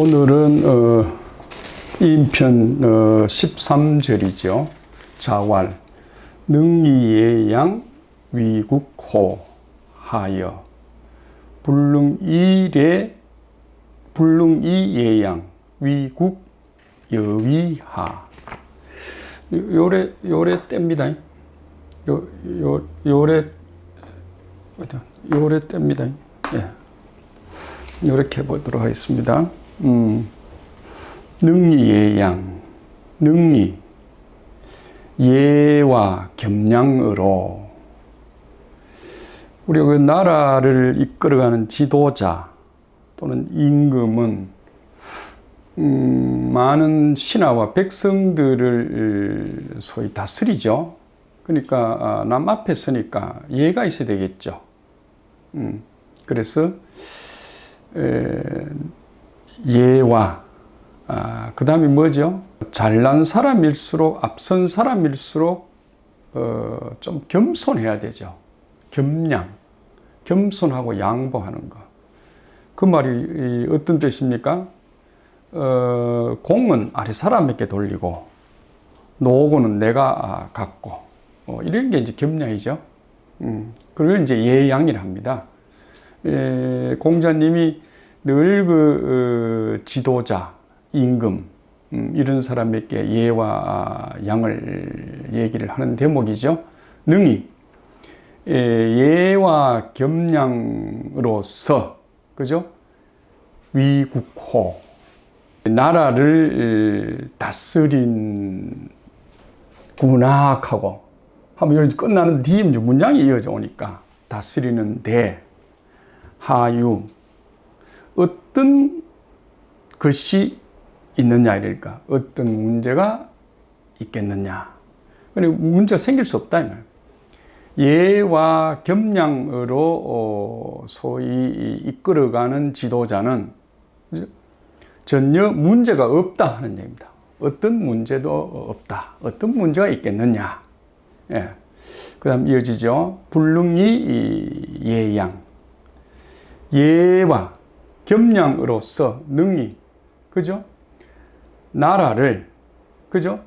오늘은 어, 인편 어, 13절이죠. 자왈 능이예양 위국호 하여 불능이래 불능이예양 위국 여위하 요- 요래 요래 뗍니다. 요, 요, 요래? 요래 뗍니다. 예. 이렇게 해보도록 하겠습니다. 음, 능이예양, 능이, 예와 겸양으로. 우리가 그 나라를 이끌어가는 지도자 또는 임금은 음, 많은 신하와 백성들을 소위 다스리죠. 그러니까 아, 남 앞에 서니까 예가 있어야 되겠죠. 음, 그래서 에, 예와 아, 그 다음에 뭐죠? 잘난 사람일수록 앞선 사람일수록 어, 좀 겸손해야 되죠. 겸양, 겸손하고 양보하는 거. 그 말이 이, 어떤 뜻입니까? 어, 공은 아래 사람에게 돌리고 노고는 내가 아, 갖고 어, 이런 게 이제 겸양이죠. 음, 그걸 이제 예양이라 합니다. 에, 공자님이 늘 그 지도자, 임금 음, 이런 사람에게 예와 양을 얘기를 하는 대목이죠. 능히 에, 예와 겸양으로서 그죠? 위국호 나라를 다스린 군악하고 하면 여기 끝나는 뒤에 문장이 이어져 오니까 다스리는 대 하유 어떤 것이 있느냐 이러니까 어떤 문제가 있겠느냐 문제가 생길 수 없다. 예와 겸양으로 어, 소위 이끌어가는 지도자는 전혀 문제가 없다 하는 얘기입니다. 어떤 문제도 없다. 어떤 문제가 있겠느냐. 예. 그 다음 이어지죠. 불능이 예양. 예와 겸양으로서 능히, 그죠? 나라를, 그죠?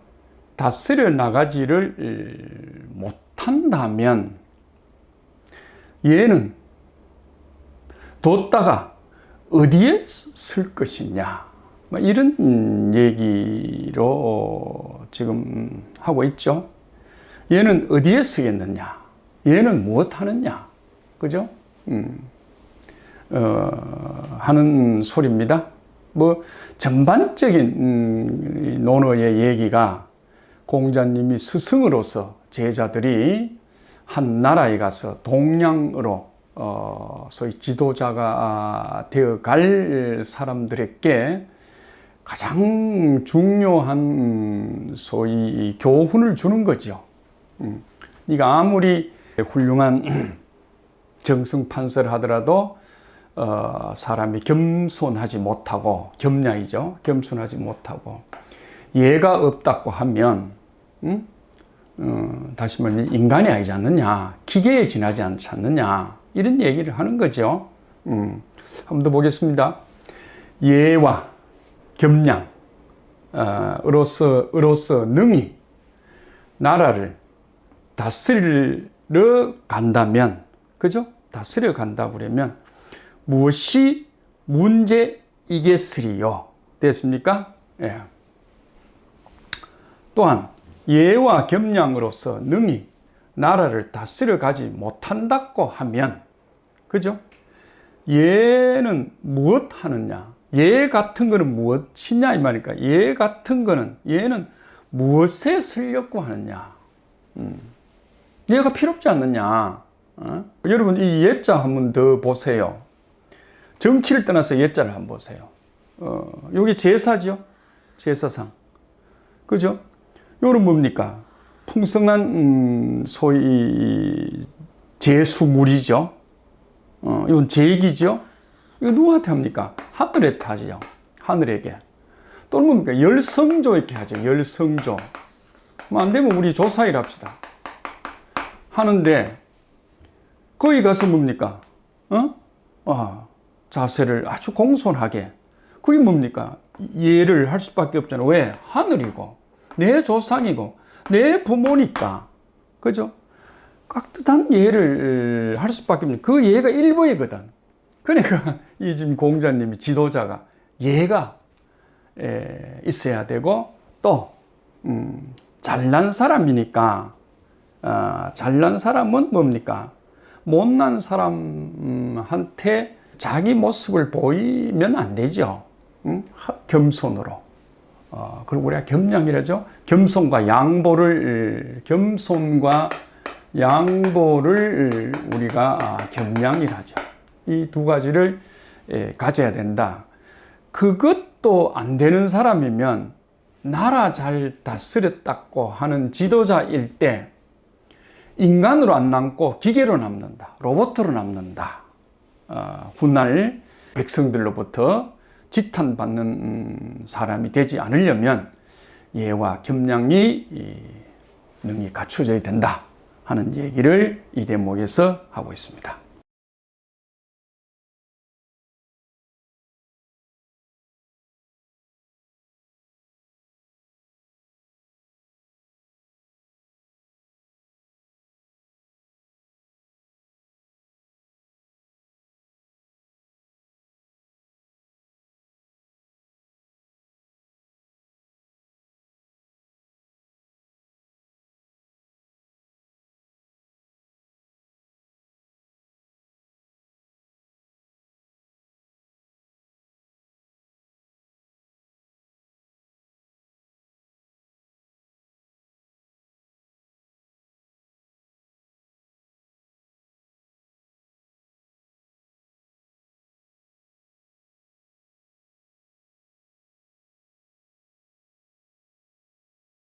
다스려 나가지를 못한다면, 얘는 뒀다가 어디에 쓸 것이냐. 뭐 이런 음, 얘기로 지금 하고 있죠. 얘는 어디에 쓰겠느냐? 얘는 무엇 하느냐? 그죠? 음. 어, 하는 소리입니다. 뭐 전반적인 음, 논어의 얘기가 공자님이 스승으로서 제자들이 한 나라에 가서 동양으로 어, 소위 지도자가 되어 갈 사람들에게 가장 중요한 음, 소위 교훈을 주는 거죠. 음, 네가 아무리 훌륭한 정승 판서를 하더라도 어, 사람이 겸손하지 못하고 겸양이죠. 겸손하지 못하고 예가 없다고 하면 음? 어, 다시 말하면 인간이 아니지 않느냐, 기계에 지나지 않지 않느냐 이런 얘기를 하는 거죠. 음, 한번 더 보겠습니다. 예와 겸양 어, 으로서 으로서 능히 나라를 다스리러 간다면, 그죠? 다스려 간다 그러면 무엇이 문제이겠으리요? 됐습니까? 예. 또한 예와 겸양으로서 능히 나라를 다스려 가지 못한다고 하면, 그죠? 예는 무엇 하느냐? 예 같은 거는 무엇이냐 이 말이니까 예 같은 거는 예는 무엇에 쓰려고 하느냐? 음. 얘가 필요 없지 않느냐? 어? 여러분 이 예자 한번 더 보세요. 정치를 떠나서 예자를 한번 보세요. 어, 여기 제사죠? 제사상. 그죠? 요는 뭡니까? 풍성한 음, 소위 제수물이죠. 어, 이건 제기죠. 이거 누구한테 합니까? 하늘에 타죠. 하늘에게. 또는 뭡니까? 열성조 이렇게 하죠. 열성조. 뭐 안 되면 우리 조사일 합시다. 하는데 거기 가서 뭡니까? 어? 아, 자세를 아주 공손하게 그게 뭡니까? 예를 할 수밖에 없잖아요. 왜? 하늘이고, 내 조상이고, 내 부모니까. 그죠? 깍듯한 예를 할 수밖에 없는 그 예가 일부이거든. 그러니까 이 지금 공자님이 지도자가 예가 에, 있어야 되고 또 음, 잘난 사람이니까 아, 잘난 사람은 뭡니까? 못난 사람한테 자기 모습을 보이면 안 되죠. 응? 하- 겸손으로. 어, 그리고 우리가 겸양이라죠. 겸손과 양보를 겸손과 양보를 우리가 아, 겸양이라죠. 이 두 가지를 예, 가져야 된다. 그것도 안 되는 사람이면 나라 잘 다스렸다고 하는 지도자일 때 인간으로 안 남고 기계로 남는다. 로봇으로 남는다. 어, 훗날 백성들로부터 지탄받는 음, 사람이 되지 않으려면 예와 겸양이 이, 능히 갖춰져야 된다 하는 얘기를 이 대목에서 하고 있습니다.